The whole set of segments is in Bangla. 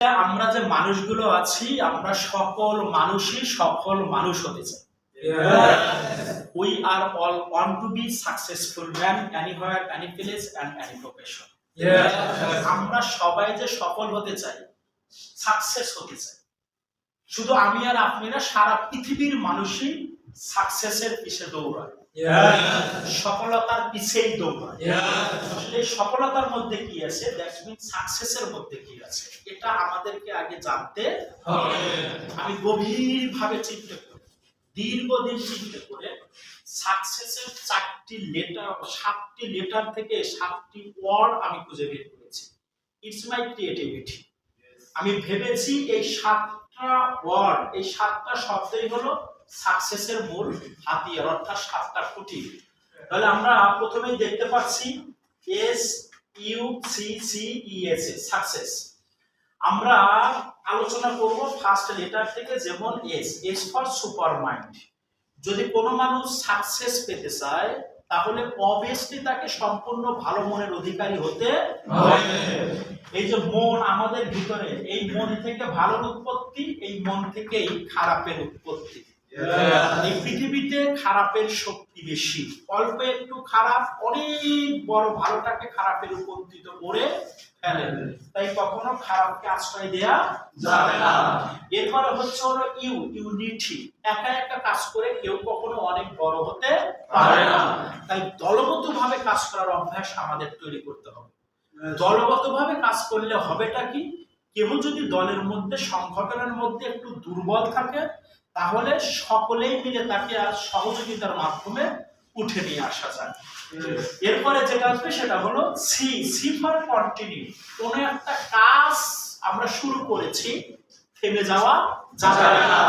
আমরা যে মানুষগুলো আছি, আমরা সকল মানুষই সফল মানুষ হতে চাই। We are all want to be successful man anywhere any place and any profession আমরা সবাই যে সফল হতে চাই সাকসেস হতে চাই। শুধু আমি আর আপনি না, সারা পৃথিবীর মানুষই সাকসেসের পিছে দৌড়ায়। সফলতার পিছেই দৌড়ায়। আসলে সফলতার মধ্যে কি আছে? দ্যাটস মিন সাকসেসের মধ্যে কি আছে? এটা আমাদেরকে আগে জানতে আমি গভীর ভাবে চিন্তা করি। দীর্ঘদিন চিন্তা করে সাকসেসের চারটি লেটার সাতটি লেটার থেকে সাতটি ওয়ার্ড আমি খুঁজে বের করেছি। ইটস মাই ক্রিয়েটিভিটি আমি ভেবেছি এই সাতটা ওয়ার্ড এই সাতটা শব্দই হলো সাকসেসের মূল হাতিয়ার অর্থাৎ সাতটা খুঁটি। তাহলে আমরা প্রথমেই দেখতে পাচ্ছি S U C C E S A success আমরা আলোচনা করব ফার্স্ট লেটার থেকে যেমন S S for super mind যদি কোনো মানুষ সাকসেস পেতে চায়, তাহলে অবভিয়াসলি তাকে সম্পূর্ণ ভালো মনের অধিকারী হতে এই যে মন আমাদের ভিতরে, এই মন থেকে ভালোর উৎপত্তি, এই মন থেকেই খারাপের উৎপত্তি। এই পৃথিবীতে খারাপের শক্তি বেশি। অল্প একটু খারাপ, অনেক বড় ভালোটাকে খারাপের উপস্থিত করে ফেলে। তাই কখনো খারাপকে আশ্রয় দেয়া যাবে না। এরপরে হচ্ছে হলো ইউ, ইউনিটি। একা কাজ করে কেউ কখনো অনেক বড় হতে পারে না। তাই কাজ করার অভ্যাস আমাদের তৈরি করতে হবে। দলগতভাবে কাজ করলে হবেটা কি? কেউ যদি দলের মধ্যে, সংগঠনের মধ্যে একটু দুর্বল থাকে তাহলে সকলেই মিলে তাকে আর সহযোগিতার মাধ্যমে উঠে নিয়ে আসা যায়। এরপরে যেটা আসবে সেটা হলো সি সি ফর কন্টিনিউ কোন একটা কাজ আমরা শুরু করেছি থেমে যাওয়া যাবে না।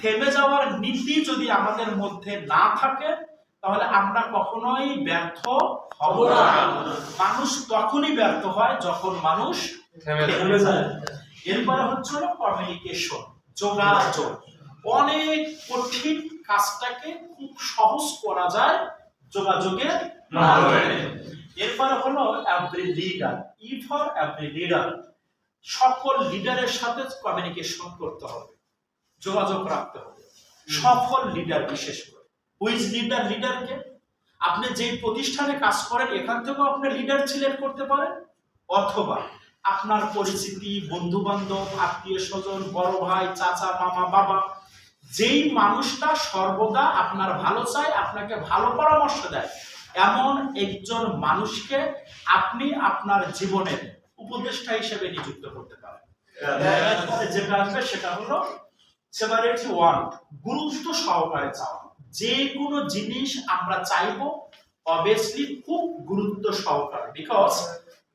থেমে যাওয়ার নীতি যদি আমাদের মধ্যে না থাকে তাহলে আমরা কখনোই ব্যর্থ হব না। মানুষ তখনই ব্যর্থ হয় যখন মানুষ থেমে যায়। এরপরে হচ্ছে হলো কমিউনিকেশন যোগাযোগ। অনেক কঠিন কাজটাকে খুব সহজ করা যায় যোগাযোগের মাধ্যমে। এরপরে হলো every leader E for every leader সকল লিডারের সাথে কমিউনিকেশন করতে হবে যোগাযোগ রাখতে হবে। সফল লিডার বিশেষ করে। হুইজ লিডার লিডারকে আপনি যেই প্রতিষ্ঠানে কাজ করেন এখান থেকেও আপনি লিডার সিলেক্ট করতে পারেন। অথবা আপনার পরিচিতি বন্ধু বান্ধব আত্মীয় স্বজন বড় ভাই চাচা মামা বাবা যেই মানুষটা সর্বদা আপনার ভালো চায় আপনাকে ভালো পরামর্শ দেয় এমন একজন মানুষকে আপনি আপনার জীবনের উপদেষ্টা হিসেবে নিযুক্ত করতে পারেন। যেটা আসবে সেটা হলো সেভারেটি ওয়ান গুরুত্ব সহকারে চাওয়া। যে কোনো জিনিস আমরা চাইব অবভিয়াসলি খুব গুরুত্ব সহকারে বিকজ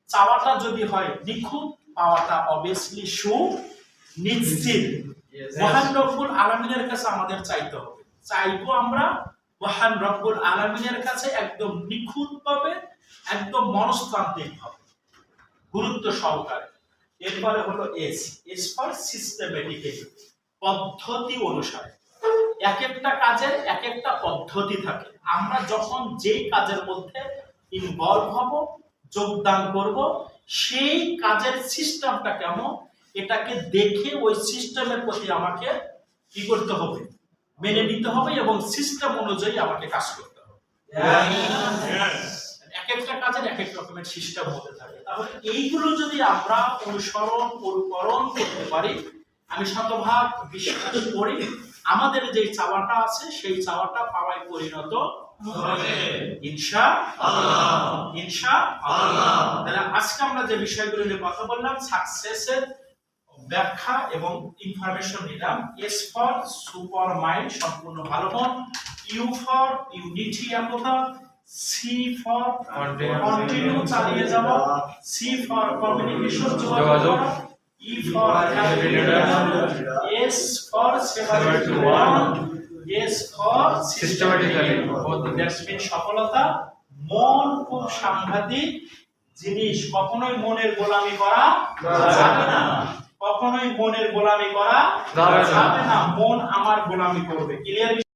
চাওয়াটা যদি হয় নিখুঁত পাওয়াটা অবভিয়াসলি সু নিশ্চিত মহান রব্বুল আলমিনের কাছে আমাদের চাইতে হবে। চাইব আমরা মহান রব্বুল আলমিনের কাছে একদম নিখুঁত ভাবে, একদম মনস্তান্ত্রিক গুরুত্ব সহকারে। এরপরে হলো এস এস ফর পদ্ধতি অনুসারে। এক একটা কাজের এক একটা পদ্ধতি থাকে। আমরা যখন যেই কাজের মধ্যে ইনভলভ হব, যোগদান করব, সেই কাজের সিস্টেমটা কেমন? এটাকে দেখে ওই সিস্টেমের প্রতি আমাকে কি করতে হবে? মেনে নিতে হবে এবং সিস্টেম অনুযায়ী আমাকে কাজ করতে হবে। এক একটা কাজের এক এক রকমের সিস্টেম হতে থাকে। তাহলে এইগুলো যদি আমরা অনুসরণ অনুকরণ করতে পারি আমি শতভাগ বিশ্বাস করি আমাদের যে চাওয়াটা আছে সেই চাওয়াটা পাওয়ায় পরিণত তাহলে আজকে আমরা যে বিষয়গুলো নিয়ে কথা বললাম সাকসেসের ব্যাখ্যা এবং ইনফরমেশন নিলাম। এস ফর সুপার মাইন্ড সম্পূর্ণ ভালো মন। ইউ ফর ইউনিটি একতা সি ফর কন্টিনিউ চালিয়ে যাওয়া সি ফর কমিউনিকেশন যোগাযোগ E for S for severity one S for systematically that's mean সফলতা। মন খুব সাংঘাতিক জিনিস। কখনোই মনের গোলামি করা যাবে না। কখনোই মনের গোলামি করা যাবে না। মন আমার গোলামি করবে। ক্লিয়ার